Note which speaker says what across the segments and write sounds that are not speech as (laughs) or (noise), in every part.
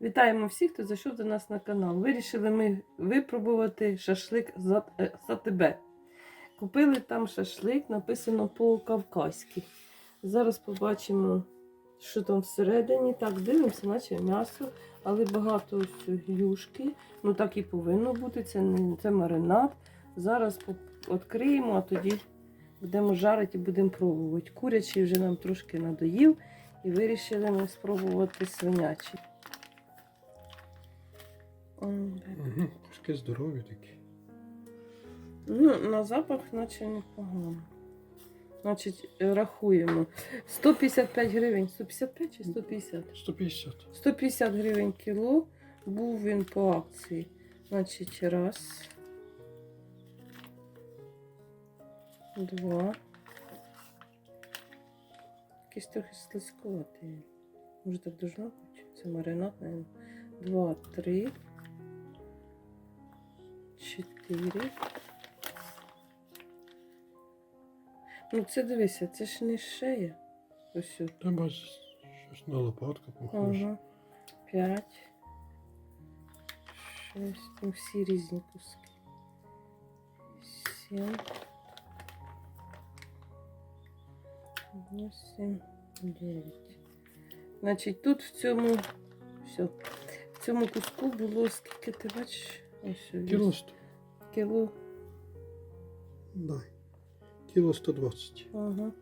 Speaker 1: Вітаємо всіх, хто зайшов до нас на канал. Вирішили ми випробувати шашлик за, е, за тебе. Купили там шашлик, написано по-кавказьки. Зараз побачимо, що там всередині. Так, дивимося, наче м'ясо, але багато ось юшки. Ну так і повинно бути. Це це маринад. Зараз відкриємо, а тоді будемо жарити і будемо пробувати. Курячий вже нам трошки надоїв. І вирішили ми спробувати свинячий.
Speaker 2: Угу. Трошки здорові такі.
Speaker 1: Ну, на запах наче непогано. Значить, рахуємо. 155 гривень. 155 чи 150?
Speaker 2: 150.
Speaker 1: 150 гривень кіло. Був він по акції. Значить, раз. Два. Якийсь трохи слизькуватий. Може так должно бути? Це маринад, наверное. Два, три. Чотири. Ну, це дивися, це ж не шея. Ось. от.
Speaker 2: Там ось щось на лопатку похоже.
Speaker 1: Ага. П'ять. Шесть. Ну, всі різні куски. Сім. Восемь. Дев'ять. Значить, тут в цьому. Все. В цьому куску було скільки ти бачиш? Ось ось.
Speaker 2: Кіло 100.
Speaker 1: Кіло.
Speaker 2: 120.
Speaker 1: Ага.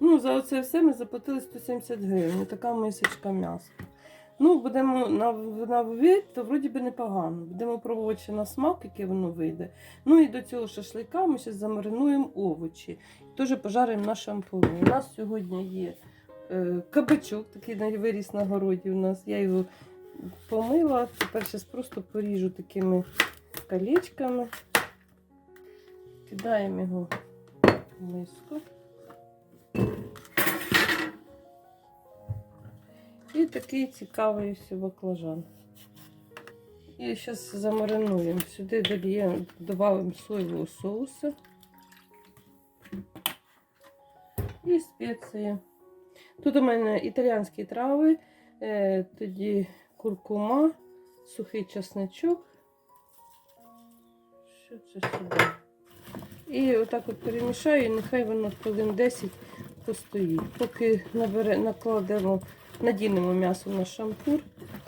Speaker 1: Ну, за оце все ми заплатили 170 гривень. Така мисочка м'яса. Ну, будемо на, на вид, то вроді би непогано. Будемо пробувати ще на смак, яке воно вийде. Ну і до цього шашлика ми ще замаринуємо овочі. Теж пожаримо на шампурі. У нас сьогодні є е, кабачок, такий на- виріс на городі у нас. Я його помила. Тепер зараз просто поріжу такими колечками. Кидаємо його в миску. І такий цікавий баклажан. І зараз замаринуємо. Сюди додіємо, додаємо соєвого соусу і спеції. Тут у мене італіянські трави, е, тоді куркума, сухий чесничок. Що це сюди? І отак от перемішаю, і нехай воно хвилин 10 постоїть. Поки набере, накладемо, надінемо м'ясо на шампур,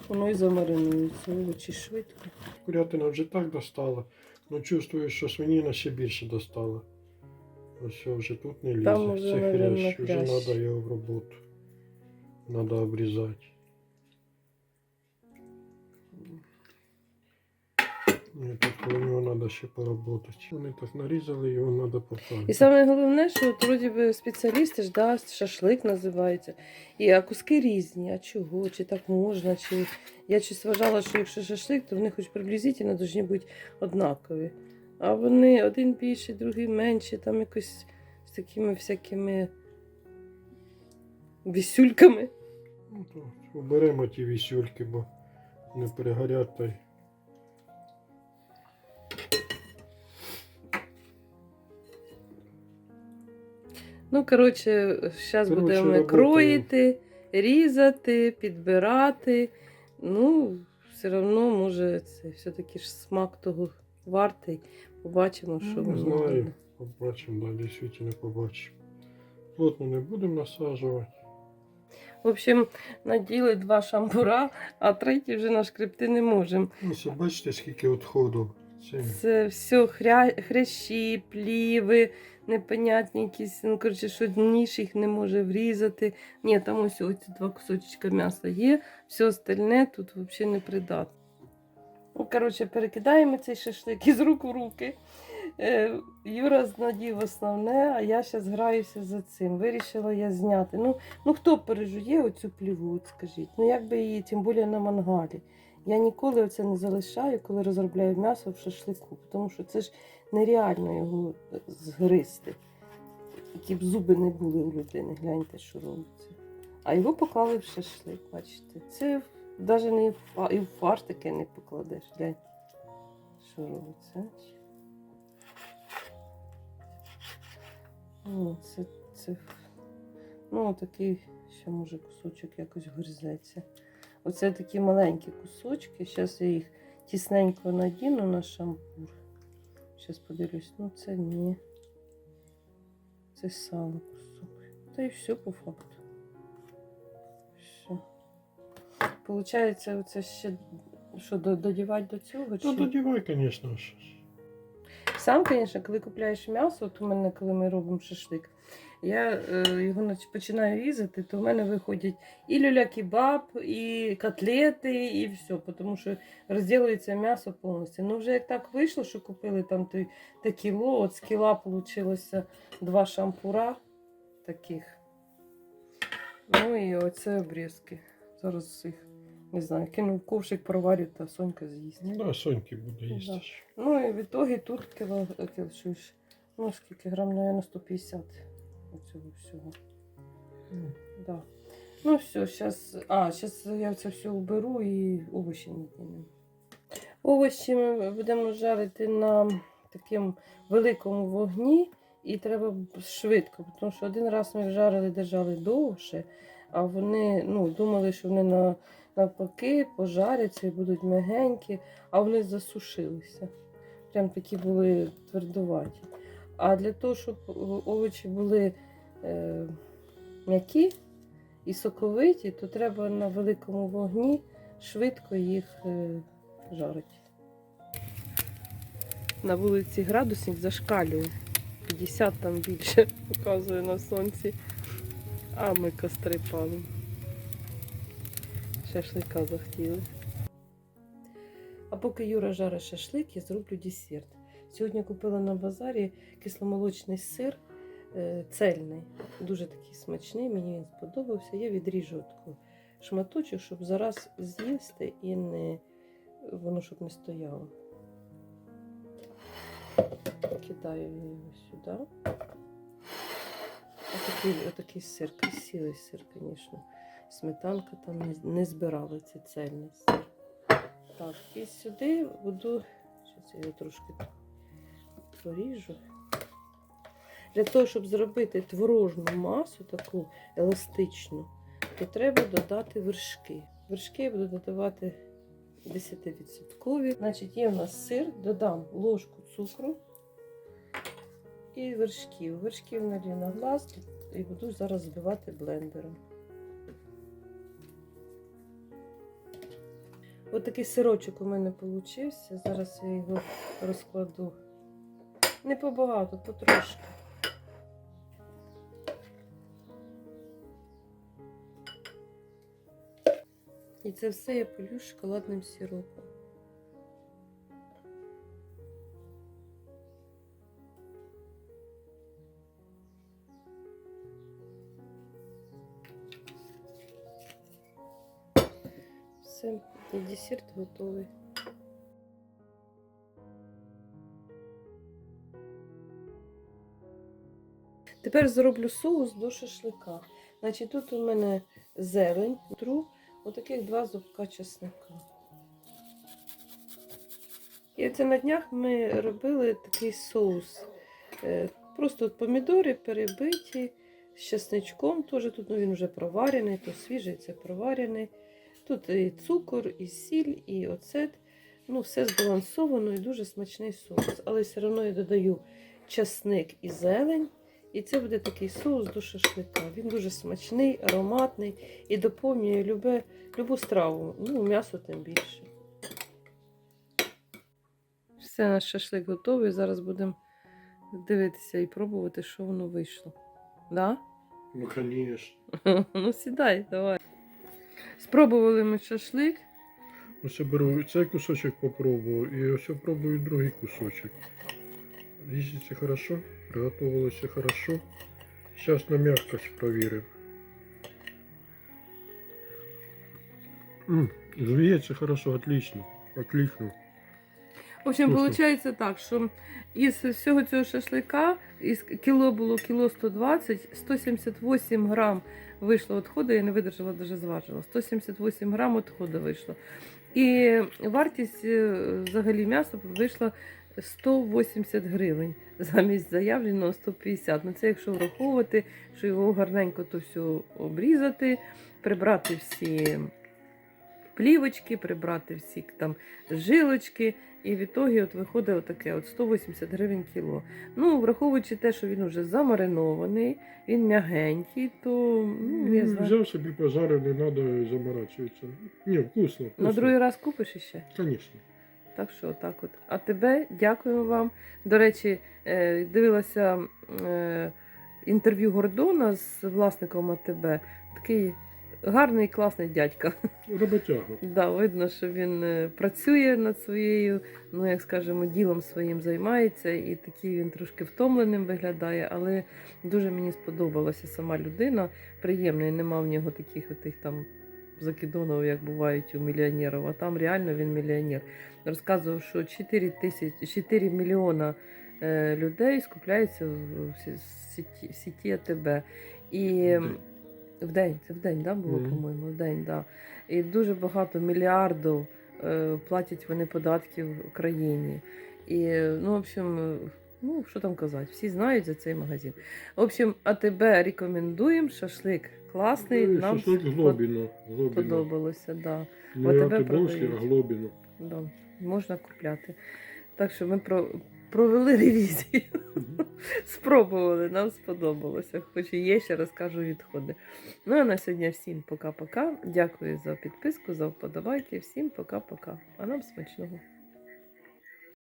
Speaker 1: воно і замаринується. Овочі швидко.
Speaker 2: Курятина вже так достала. Ну чувствую, що свинина ще більше достала. Ось вже тут не лізе. Це хрящ, вже треба його в роботу. Треба обрізати. Ні, тут коло нього треба ще поработати. Вони так нарізали, його треба поправити.
Speaker 1: І саме головне, що от, вроді би спеціалісти ж да, шашлик називається. І а куски різні. А чого? Чи так можна? Чи я щось вважала, що якщо шашлик, то вони хоч приблизительно повинні бути однакові. А вони один більший, другий менший, там якось з такими всякими вісюльками.
Speaker 2: Ну, то оберемо ті вісюльки, бо не перегорять та й.
Speaker 1: Ну, коротше, зараз будемо кроїти, різати, підбирати. Ну, все одно, може, це все-таки ж смак того вартий. Побачимо, що
Speaker 2: Ну, не знаю.
Speaker 1: буде.
Speaker 2: Побачимо, да, дійсно побачимо. Плотно не будемо насаджувати.
Speaker 1: В общем, наділи два шампура, а третій вже нашкребти не можемо.
Speaker 2: Ось бачите, скільки відходу. Це
Speaker 1: Це все хря... хрящі, пліви, непонятні якісь, ну, коротше, що ніж їх не може врізати. Ні, там ось ось два кусочка м'яса є, все остальне тут взагалі не придатно. Ну, коротше, перекидаємо цей шашлик із рук в руки. Е, Юра знадів основне, а я зараз граюся за цим. Вирішила я зняти. Ну, ну хто пережує оцю пліву, скажіть? Ну як би її, тим більше на мангалі. Я ніколи це не залишаю, коли розробляю м'ясо в шашлику, тому що це ж нереально його згризти. Які б зуби не були у людини, гляньте, що робиться. А його поклали в шашлик, бачите. Це навіть не і в фарш таке не покладеш. Глянь, що робиться. О, це, це, ну, такий ще може кусочок якось гризеться. Оце такі маленькі кусочки. Зараз я їх тісненько надіну на шампур. Зараз подивлюсь, ну це ні. Це сало кусок. Та і все по факту. Все. Получається, оце ще що додівати до цього?
Speaker 2: Ну, додівай, звісно.
Speaker 1: Сам, звісно, коли купляєш м'ясо, от у мене, коли ми робимо шашлик, я е, його починаю різати, то в мене виходять і люля-кебаб, і котлети, і все, тому що розділується м'ясо повністю. Ну, вже як так вийшло, що купили там те, те кіло, от з кіла вийшло два шампура таких. Ну і оце обрізки. Зараз їх, не знаю, кину в ковшик, проварю, та Сонька з'їсть.
Speaker 2: Ну, да, Соньки буде їсти.
Speaker 1: Да. Ну і в ітогі тут кіло, кіло ну скільки грам, наверное, 150 оцього всього.
Speaker 2: Ну,
Speaker 1: Да. Ну все, зараз. А, зараз я це все уберу і овочі не знімемо. Овочі ми будемо жарити на такому великому вогні, і треба швидко, тому що один раз ми їх жарили, держали довше, а вони ну, думали, що вони на, навпаки пожаряться і будуть мягенькі, а вони засушилися. Прям такі були твердуваті. А для того, щоб овочі були е, м'які і соковиті, то треба на великому вогні швидко їх е, жарити. На вулиці градусник зашкалює. 50 там більше (laughs) показує на сонці. А ми костри палимо. Шашлика захотіли. А поки Юра жарить шашлик, я зроблю десерт. Сьогодні купила на базарі кисломолочний сир е, цельний. Дуже такий смачний, мені він сподобався. Я відріжу таку шматочок, щоб зараз з'їсти і не, воно щоб не стояло. Кидаю його сюди. Отакий, отакий сир, красивий сир, звісно. Сметанка там не, не збирала це цельний сир. Так, і сюди буду. Зараз я його трошки поріжу. Для того, щоб зробити творожну масу, таку еластичну, то треба додати вершки. Вершки я буду додавати 10%. Значить, є в нас сир, додам ложку цукру і вершків. Вершків налью на глаз і буду зараз збивати блендером. Ось такий сирочок у мене вийшов. Зараз я його розкладу. Не побагато, потрошки. І це все я полю шоколадним сиропом. Все, і десерт готовий. Тепер зроблю соус до шашлика. Значить, тут у мене зелень, тру, отаких два зубка чесника. І це на днях ми робили такий соус. Е, Просто помідори перебиті з чесничком. Теж тут ну, він вже проварений, то свіжий це проварений. Тут і цукор, і сіль, і оцет. Ну, все збалансовано і дуже смачний соус. Але все одно я додаю часник і зелень. І це буде такий соус до шашлика. Він дуже смачний, ароматний і доповнює любе, любу страву. Ну, м'ясо тим більше. Все, наш шашлик готовий. Зараз будемо дивитися і пробувати, що воно вийшло. Да?
Speaker 2: Ну, звісно. (laughs)
Speaker 1: ну, сідай, давай. Спробували ми шашлик.
Speaker 2: Ось я беру цей кусочок попробував і ось я пробую другий кусочок. Різиться хорошо, приготувалося хорошо. Зараз на м'якость провіримо. Жується хорошо, отлично. Отлично.
Speaker 1: В общем, виходить так, що із всього цього шашлика із кіло було кіло 120, 178 грам вийшло відходу, я не видержала, навіть зважила. 178 грам відходу вийшло. І вартість взагалі м'яса вийшла 180 гривень замість заявленого 150. Ну це якщо враховувати, що його гарненько то все обрізати, прибрати всі плівочки, прибрати всі там жилочки. І в ітогі от виходить отаке от 180 гривень кіло. Ну, враховуючи те, що він вже замаринований, він м'ягенький, то ну, я знаю.
Speaker 2: Взяв собі пожарив, не треба заморачуватися. Ні, вкусно. вкусно.
Speaker 1: На другий раз купиш іще?
Speaker 2: Звісно.
Speaker 1: Так що так от. А тебе дякую вам. До речі, е, дивилася е, інтерв'ю Гордона з власником АТБ. Такий гарний, класний дядька.
Speaker 2: Роботяга.
Speaker 1: Да, видно, що він е, працює над своєю, ну як скажемо, ділом своїм займається, і такий він трошки втомленим виглядає, але дуже мені сподобалася сама людина. Приємний, нема в нього таких отих там закидонів, як бувають у мільйонерів. А там реально він мільйонер. Розказував, що 4 тисячі 4 мільйона е, людей скупляються в, сіті, в сіті АТБ. І в день, це в день, да, було,
Speaker 2: Мгм.
Speaker 1: по-моєму, в день, да. І дуже багато мільярдів е, платять вони податків в країні. І, ну, в общем, е, ну, що там казати, всі знають за цей магазин. В общем, АТБ рекомендуємо, шашлик класний,
Speaker 2: Ну,
Speaker 1: нам
Speaker 2: Шашлик Глобіно. Глобіно.
Speaker 1: сподобалося, да.
Speaker 2: Не а
Speaker 1: продають.
Speaker 2: Глобіно.
Speaker 1: Да, можна купляти. Так що ми про, провели ревізію. (laughs) Спробували, нам сподобалося. Хоч і є, ще розкажу відходи. Ну а на сьогодні всім пока-пока. Дякую за підписку, за вподобайки. Всім пока-пока. А нам смачного.